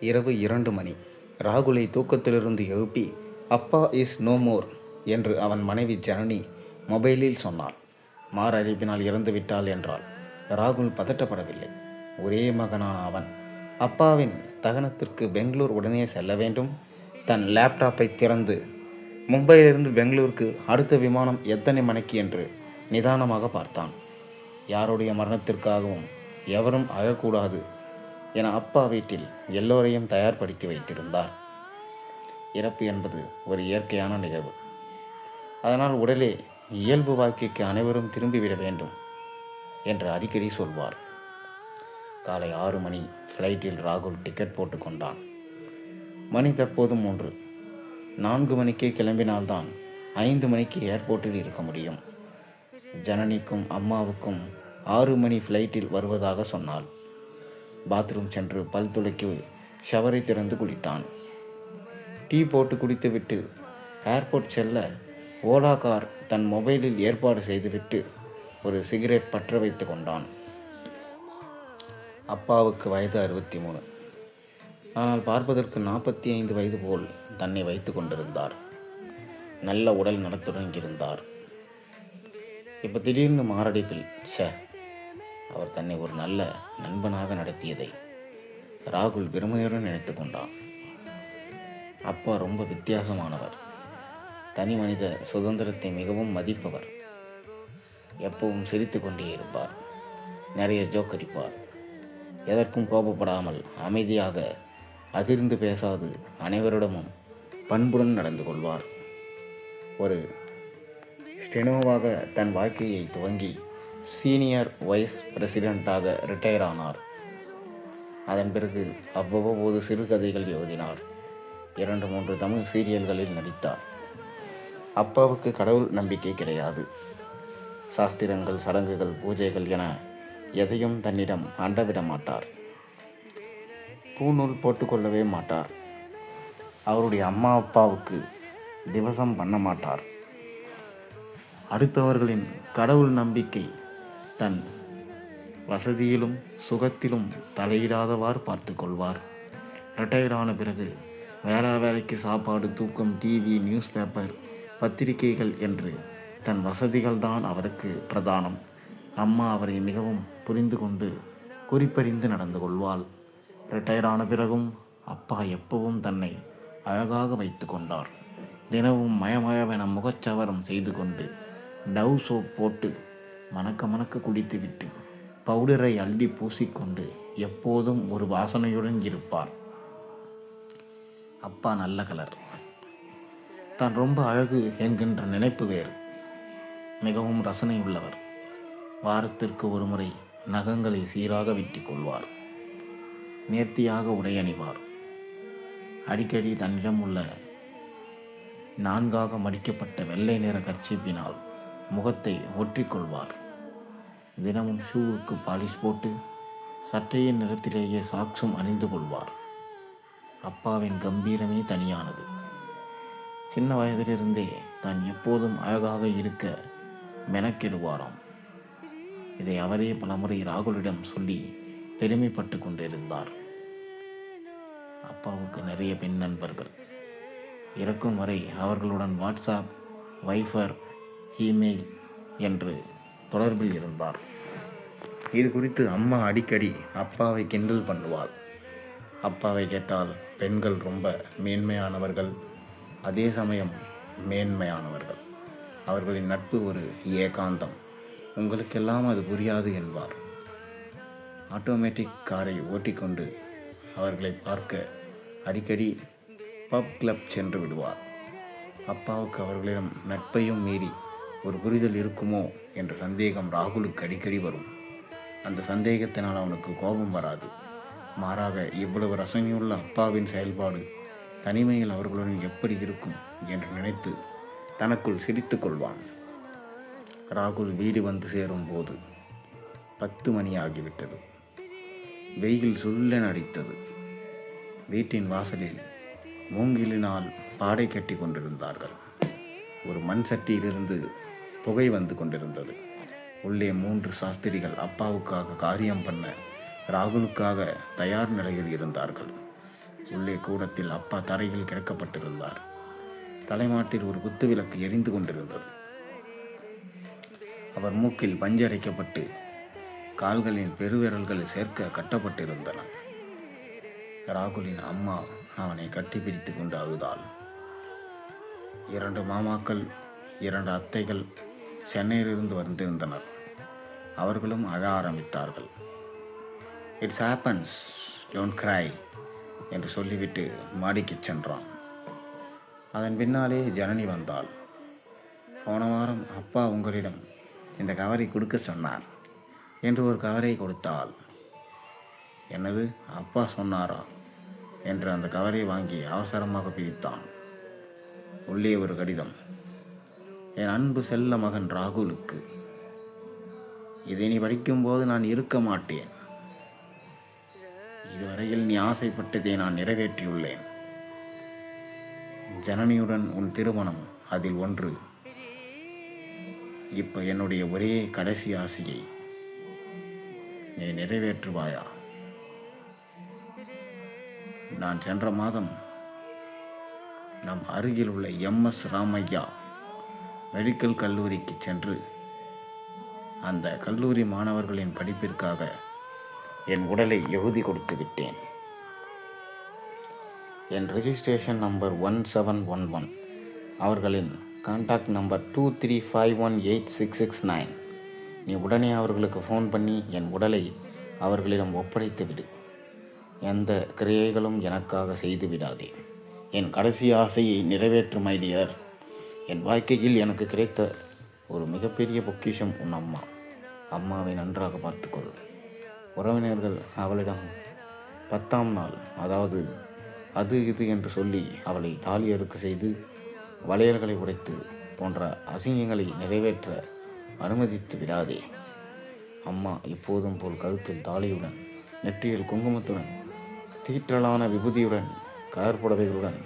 இரவு இரண்டு மணி. ராகுலை தூக்கத்திலிருந்து எழுப்பி அப்பா இஸ் நோ மோர் என்று அவன் மனைவி ஜனனி மொபைலில் சொன்னாள். மாரடைப்பினால் இறந்து விட்டாள் என்றாள். ராகுல் பதட்டப்படவில்லை. ஒரே மகனான அவன். அப்பாவின் தகனத்திற்கு பெங்களூர் உடனே செல்ல வேண்டும். தன் லேப்டாப்பை திறந்து மும்பையிலிருந்து பெங்களூருக்கு அடுத்த விமானம் எத்தனை மணிக்கு? என்று நிதானமாக பார்த்தான். யாருடைய மரணத்திற்காகவும் எவரும் அழக்கூடாது என அப்பா வீட்டில் எல்லோரையும் தயார்படுத்தி வைத்திருந்தார். இறப்பு என்பது ஒரு இயற்கையான நிகழ்வு. அதனால் உடலே இயல்பு வாழ்க்கைக்கு அனைவரும் திரும்பிவிட வேண்டும் என்று அடிக்கடி சொல்வார். காலை ஆறு மணி ஃப்ளைட்டில் ராகுல் டிக்கெட் போட்டு கொண்டான். மணி தற்போது மூன்று. நான்கு மணிக்கே கிளம்பினால்தான் ஐந்து மணிக்கு ஏர்போர்ட்டில் இருக்க முடியும். ஜனனிக்கும் அம்மாவுக்கும் ஆறு மணி ஃப்ளைட்டில் வருவதாக சொன்னாள். பாத்ரூம் சென்று பல் துளைக்கு ஷவரை திறந்து குளித்தான். டீ போட்டு குடித்துவிட்டு ஏர்போர்ட் செல்ல ஓலா கார் தன் மொபைலில் ஏற்பாடு செய்துவிட்டு ஒரு சிகரெட் பற்ற வைத்து கொண்டான். அப்பாவுக்கு வயது அறுபத்தி மூணு ஆனால் பார்ப்பதற்கு நாற்பத்தி ஐந்து வயது போல் தன்னை வைத்து கொண்டிருந்தார். நல்ல உடல் நலத்துடன் இருந்தார். இப்போ திடீர்னு மாரடைப்பில் ச அவர் தன்னை ஒரு நல்ல நண்பனாக நடத்தியதை ராகுல் பெருமையுடன் நினைத்து கொண்டான். அப்பா ரொம்ப வித்தியாசமானவர். தனி மனித சுதந்திரத்தை மிகவும் மதிப்பவர். எப்பவும் சிரித்து கொண்டே இருப்பார். நிறைய ஜோக் அடிப்பார். எதற்கும் கோபப்படாமல் அமைதியாக அதிர்ந்து பேசாது அனைவரிடமும் பண்புடன் நடந்து கொள்வார். ஒரு ஸ்டெனோவாக தன் வாழ்க்கையை துவங்கி சீனியர் வைஸ் பிரசிடெண்ட்டாக ரிட்டையர் ஆனார் அதன் பிறகு அவ்வப்போது சிறுகதைகள் எழுதினார். இரண்டு மூன்று தமிழ் சீரியல்களில் நடித்தார். அப்பாவுக்கு கடவுள் நம்பிக்கை கிடையாது. சாஸ்திரங்கள் சடங்குகள் பூஜைகள் என எதையும் தன்னிடம் அண்டவிட மாட்டார். பூநூல் போட்டுக்கொள்ளவே மாட்டார். அவருடைய அம்மா அப்பாவுக்கு திவசம் பண்ண மாட்டார். அடுத்தவர்களின் கடவுள் நம்பிக்கை தன் வசதியிலும் சுகத்திலும் தலையிடாதவாறு பார்த்து கொள்வார். ரிட்டையர்ட் ஆன பிறகு வேளா வேலைக்கு சாப்பாடு தூக்கம் டிவி நியூஸ் பேப்பர் பத்திரிகைகள் என்று தன் வசதிகள்தான் அவருக்கு பிரதானம். அம்மா அவரை மிகவும் புரிந்து கொண்டு குறிப்பறிந்து நடந்து கொள்வாள். ரிட்டையர் ஆன பிறகும் அப்பா எப்பவும் தன்னை அழகாக வைத்து கொண்டார். தினமும் மயமயவென முகச்சவரம் செய்து கொண்டு டவ் சோப் போட்டு மணக்க மணக்க குடித்துவிட்டு பவுடரை அள்ளி பூசிக்கொண்டு எப்போதும் ஒரு வாசனையுடன் இருப்பார். அப்பா நல்ல கலர். தான் ரொம்ப அழகு என்கின்ற நினைப்பு வேறு. மிகவும் ரசனை உள்ளவர். வாரத்திற்கு ஒரு முறை நகங்களை சீராக வெட்டிக் கொள்வார். நேர்த்தியாக உடை அணிவார். அடிக்கடி தன்னிடம் உள்ள நான்காக மடிக்கப்பட்ட வெள்ளை நிற கர்ச்சிப்பினால் முகத்தை ஒற்றிக்கொள்வார் தினமும் ஷூவுக்கு பாலிஷ் போட்டு சட்டையின் நிறத்திலேயே சாக்ஸும் அணிந்து கொள்வார். அப்பாவின் கம்பீரமே தனியானது. சின்ன வயதிலிருந்தே தான் எப்போதும் அழகாக இருக்க மெனக்கெடுவாராம். இதை அவரே பலமுறை ராகுலிடம் சொல்லி பெருமைப்பட்டு கொண்டிருந்தார். அப்பாவுக்கு நிறைய பெண் நண்பர்கள். இறக்கும் வரை அவர்களுடன் வாட்ஸ்அப் வைஃபர் இமெயில் என்று தொடர்பில் இருந்தார். இது குறித்து அம்மா அடிக்கடி அப்பாவை கிண்டல் பண்ணுவாள். அப்பாவை கேட்டால் பெண்கள் ரொம்ப மேன்மையானவர்கள் அதே சமயம் மேன்மையானவர்கள். அவர்களின் நட்பு ஒரு ஏகாந்தம். உங்களுக்கெல்லாம் அது புரியாது என்பார். ஆட்டோமேட்டிக் காரை ஓட்டிக்கொண்டு அவர்களை பார்க்க அடிக்கடி பப் கிளப் சென்று விடுவார். அப்பாவுக்கு அவர்களிடம் நட்பையும் மீறி ஒரு புரிதல் இருக்குமோ என்ற சந்தேகம் ராகுலுக்கு அடிக்கடி வரும். அந்த சந்தேகத்தினால் அவனுக்கு கோபம் வராது. மாறாக இவ்வளவு ரசனையுள்ள அப்பாவின் செயல்பாடு தனிமையில் அவர்களுடன் எப்படி இருக்கும் என்று நினைத்து தனக்குள் சிரித்து கொள்வான். ராகுல் வீடு வந்து சேரும்போது பத்து மணி ஆகிவிட்டது. வெயில் சுல்லென அடித்தது. வீட்டின் வாசலில் மூங்கிலினால் பாடை கட்டி கொண்டிருந்தார்கள். ஒரு மண் சட்டியிலிருந்து புகை வந்து கொண்டிருந்தது. உள்ளே மூன்று சாஸ்திரிகள் அப்பாவுக்காக காரியம் பண்ண ராகுலுக்காக தயார் நிலையில் இருந்தார்கள். உள்ளே கூடத்தில் அப்பா தரையில் கிடக்கப்பட்டிருந்தார். தலைமாட்டில் ஒரு குத்துவிளக்கு எரிந்து கொண்டிருந்தது. அவர் மூக்கில் பஞ்சரைக்கப்பட்டு கால்களின் பெருவிரல்கள் சேர்க்க கட்டப்பட்டிருந்தன. ராகுலின் அம்மா அவனை கட்டிப்பிடித்து கொண்டு அழுதாள். இரண்டு மாமாக்கள் இரண்டு அத்தைகள் சென்னையிலிருந்து வந்திருந்தனர். அவர்களும் அழ ஆரம்பித்தார்கள். இட்ஸ் ஹேப்பன்ஸ் டோன்ட் கிரை என்று சொல்லிவிட்டு மாடிக்குச் சென்றான். அதன் பின்னாலே ஜனனி வந்தாள். போன வாரம் அப்பா உங்களிடம் இந்த கவரை கொடுக்க சொன்னார் என்று ஒரு கவரை கொடுத்தாள். என்னது அப்பா சொன்னாரா? என்று அந்த கவரை வாங்கி அவசரமாக பிரித்தான். உள்ளே ஒரு கடிதம். என் அன்பு செல்ல மகன் ராகுலுக்கு. இதை நீ படிக்கும்போது நான் இருக்க மாட்டேன். இதுவரையில் நீ ஆசைப்பட்டதை நான் நிறைவேற்றியுள்ளேன். ஜனனியுடன் உன் திருமணம் அதில் ஒன்று. இப்போ என்னுடைய ஒரே கடைசி ஆசையை நீ நிறைவேற்றுவாயா? நான் சென்ற மாதம் நம் அருகில் உள்ள எம்எஸ் ராமையா மெடிக்கல் கல்லூரிக்கு சென்று அந்த கல்லூரி மாணவர்களின் படிப்பிற்காக என் உடலை எழுதி கொடுத்து விட்டேன். என் registration number one seven one one அவர்களின் contact number two three five one eight six six nine நீ உடனே அவர்களுக்கு ஃபோன் பண்ணி என் உடலை அவர்களிடம் ஒப்படைத்து விடு. எந்த கிரியைகளும் எனக்காக செய்து விடாதே. என் கடைசி ஆசையை நிறைவேற்றும் ஐடியர் என் வாழ்க்கையில் எனக்கு கிடைத்த ஒரு மிகப்பெரிய பொக்கிஷம் உன் அம்மா. அம்மாவை நன்றாக பார்த்துக்கொள். உறவினர்கள் அவளிடம் பத்தாம் நாள் அதாவது அது இது என்று சொல்லி அவளை தாலி அறுக்க செய்து வளையல்களை உடைத்து போன்ற அசிங்கங்களை நிறைவேற்ற அனுமதித்து விடாதே. அம்மா இப்போதும் போல் கழுத்தில் தாலியுடன் நெற்றியில் குங்குமத்துடன் தீற்றலான விபூதியுடன் கலர் புடவைகளுடன்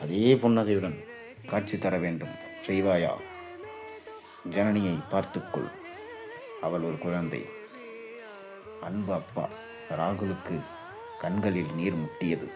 அதே புன்னகையுடன் காட்சி தர வேண்டும். செய்வாயா? ஜனனியை பார்த்துக்கொள். அவள் ஒரு குழந்தை. அன்பு அப்பா ராகுலுக்கு கண்களில் நீர் முட்டியது.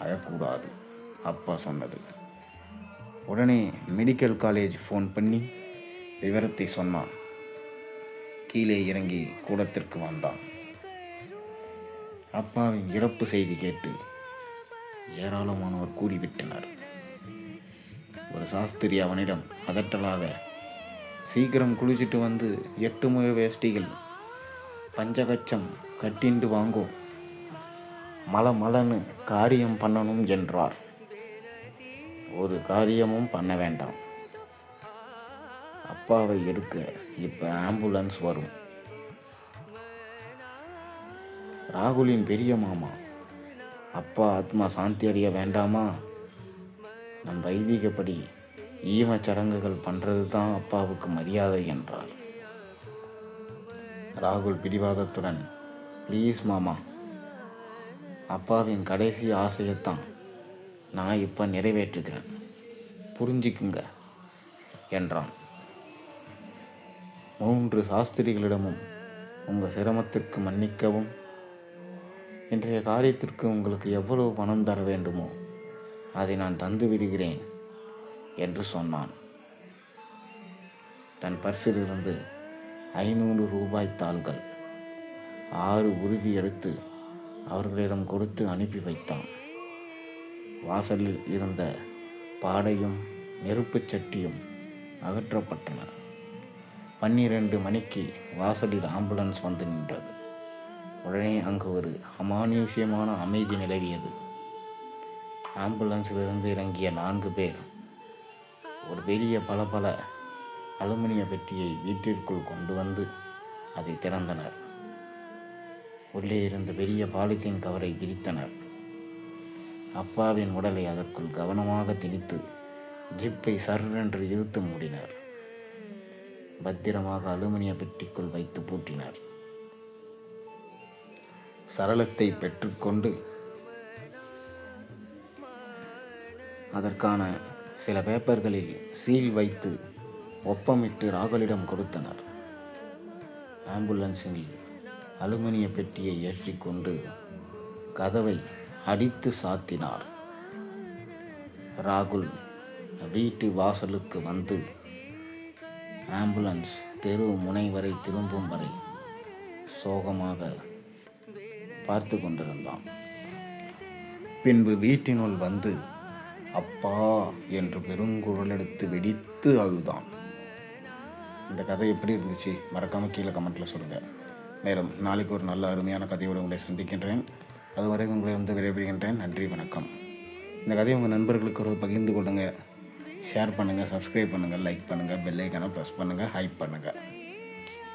அழக்கூடாது அப்பா சொன்னது. உடனே மெடிக்கல் காலேஜ் ஃபோன் பண்ணி விவரத்தை சொன்னான். கீழே இறங்கி கூடத்திற்கு வந்தான். அப்பாவின் இறப்பு செய்தி கேட்டு ஏராளமானோர் கூடிவிட்டனர். ஒரு சாஸ்திரி அவனிடம் அதட்டலாக சீக்கிரம் குளிச்சிட்டு வந்து எட்டு முக வேஷ்டிகள் பஞ்சகச்சம் கட்டிண்டு வாங்கோ. மல மலன்னு காரியம் பண்ணணும் என்றார். ஒரு காரியமும் பண்ண வேண்டாம். அப்பாவை எடுக்க இப்போ ஆம்புலன்ஸ் வரும். ராகுலின் பெரிய மாமா அப்பா ஆத்மா சாந்தி அடைய வேண்டாமா? நம் வைதிகப்படி ஈம சடங்குகள் பண்ணுறது தான் அப்பாவுக்கு மரியாதை என்றார். ராகுல் பிடிவாதத்துடன் ப்ளீஸ் மாமா அப்பாவின் கடைசி ஆசையைத்தான் நான் இப்போ நிறைவேற்றுகிறேன். புரிஞ்சிக்குங்க என்றான். மூன்று சாஸ்திரிகளிடமும் உங்கள் சிரமத்திற்கு மன்னிக்கவும் இன்றைய காரியத்திற்கு உங்களுக்கு எவ்வளவு பணம் தர வேண்டுமோ அதை நான் தந்து விடுகிறேன் என்று சொன்னான். தன் பர்சிலிருந்து ஐநூறு ரூபாய் தாள்கள் ஆறு உருவி எடுத்து அவர்களிடம் கொடுத்து அனுப்பி வைத்தான். வாசலில் இருந்த பாடையும் நெருப்புச் சட்டியும் அகற்றப்பட்டன. பன்னிரண்டு மணிக்கு வாசலில் ஆம்புலன்ஸ் வந்து நின்றது. உடனே அங்கு ஒரு அமானுஷ்யமான அமைதி நிலவியது. ஆம்புலன்ஸிலிருந்து இறங்கிய நான்கு பேர் ஒரு பெரிய பல பல அலுமினிய பெட்டியை வீட்டிற்குள் கொண்டு வந்து அதை திறந்தனர். உள்ளே இருந்த பெரிய பாலித்தீன் கவரை விரித்தனர் அப்பாவின் உடலை அதற்குள் கவனமாக திணித்து ஜிப்பை சர்ரென்று இழுத்து மூடினர். பத்திரமாக அலுமினிய பெட்டிக்குள் வைத்து பூட்டினார். சரளத்தை பெற்றுக்கொண்டு அதற்கான சில பேப்பர்களில் சீல் வைத்து ஒப்பமிட்டு ராகலிடம் கொடுத்தனர். ஆம்புலன்ஸில் அலுமினிய பெட்டியை ஏற்றிக்கொண்டு கதவை அடித்து சாத்தினார். ராகுல் வீட்டு வாசலுக்கு வந்து ஆம்புலன்ஸ் தெரு முனை வரை திரும்பும் வரை சோகமாக பார்த்து கொண்டிருந்தான். பின்பு வீட்டினுள் வந்து அப்பா என்று பெருங்குரல் எடுத்து வெடித்து அழுதான். இந்த கதை எப்படி இருந்துச்சு? மறக்காமல் கீழே கமெண்ட்டில் சொல்லுங்கள் மேலும் நாளைக்கு ஒரு நல்ல அருமையான கதையோடு உங்களை சந்திக்கின்றேன். அதுவரை உங்களிடம் விடைபெறுகின்றேன். நன்றி வணக்கம். இந்த கதையை உங்கள் நண்பர்களுக்கு ஒரு பகிர்ந்து கொள்ளுங்கள் ஷேர் பண்ணுங்கள் சப்ஸ்கிரைப் பண்ணுங்கள் லைக் பண்ணுங்கள் பெல்லைக்கான ப்ரெஸ் பண்ணுங்கள் ஹைப் பண்ணுங்கள்